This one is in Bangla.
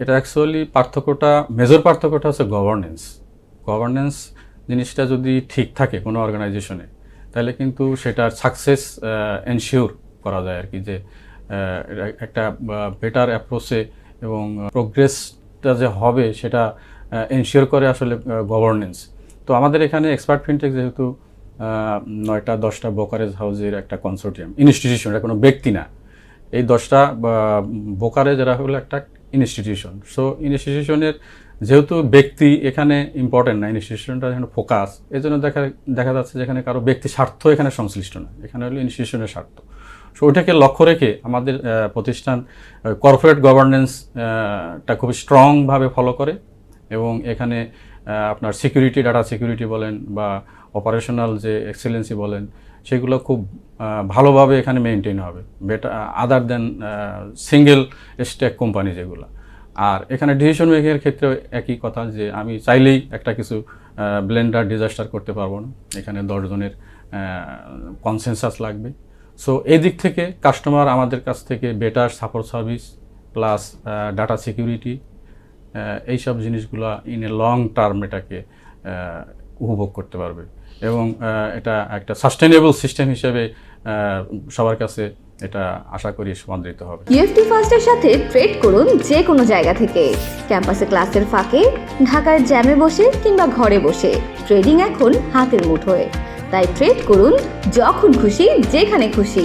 এটা অ্যাকচুয়ালি পার্থক্যটা মেজর পার্থক্যটা হচ্ছে গভর্নেন্স গভর্নেন্স জিনিসটা যদি ঠিক থাকে কোনো অর্গানাইজেশনে তাহলে কিন্তু সেটার সাকসেস এনশিওর করা যায় আর কি যে একটা বেটার অ্যাপ্রোচে এবং প্রোগ্রেসটা যে হবে সেটা এনশিওর করে আসলে গভর্নেন্স তো আমাদের এখানে এক্সপার্ট ফিনটেক যেহেতু নয়টা, দশটা ব্রোকারেজ হাউজের একটা কনসোর্টিয়াম ইনস্টিটিউশন এটা কোনো ব্যক্তি না। এই দশটা বোকারে যারা হলো একটা ইনস্টিটিউশন সো ইনস্টিটিউশনের যেহেতু ব্যক্তি এখানে ইম্পর্টেন্ট না ইনস্টিটিউশনটা এখানে ফোকাস এই জন্য দেখা দেখা যাচ্ছে যেখানে কারও ব্যক্তি স্বার্থ এখানে সংশ্লিষ্ট না। এখানে হলো ইনস্টিটিউশনের স্বার্থ। সো ওইটাকে লক্ষ্য রেখে আমাদের প্রতিষ্ঠান কর্পোরেট গভর্নেন্সটা খুব স্ট্রংভাবে ফলো করে এবং এখানে আপনার সিকিউরিটি ডাটা সিকিউরিটি বলেন বা অপারেশনাল যে এক্সেলেন্সি বলেন, সেগুলো খুব ভালোভাবে এখানে মেনটেন হবে। Beta other than single stake company যেগুলো। আর এখানে ডিসিশন মেকিংয়ের ক্ষেত্রে একই কথা যে, আমি চাইলেই একটা কিছু ব্লেন্ডার ডিজাস্টার করতে পারব না। এখানে দশজনের কনসেনসাস লাগবে। সো এই দিক থেকে কাস্টমার আমাদের কাছ থেকে better support service plus data security এইসব জিনিসগুলো ইন এ লং টার্ম এটাকে উপভোগ করতে পারবে। এবং এটা একটা সাস্টেনেবল সিস্টেম হিসেবে সবার কাছে এটা আশা করি সমাদৃত হবে। ইউএফটি ফার্স্টের সাথে ট্রেড করুন যে কোনো জায়গা থেকে। ক্যাম্পাসে ক্লাসের ফাঁকে, ঢাকার জ্যামে বসে কিংবা ঘরে বসে। ট্রেডিং এখন হাতের মুঠোয়। তাই ট্রেড করুন যখন খুশি, যেখানে খুশি।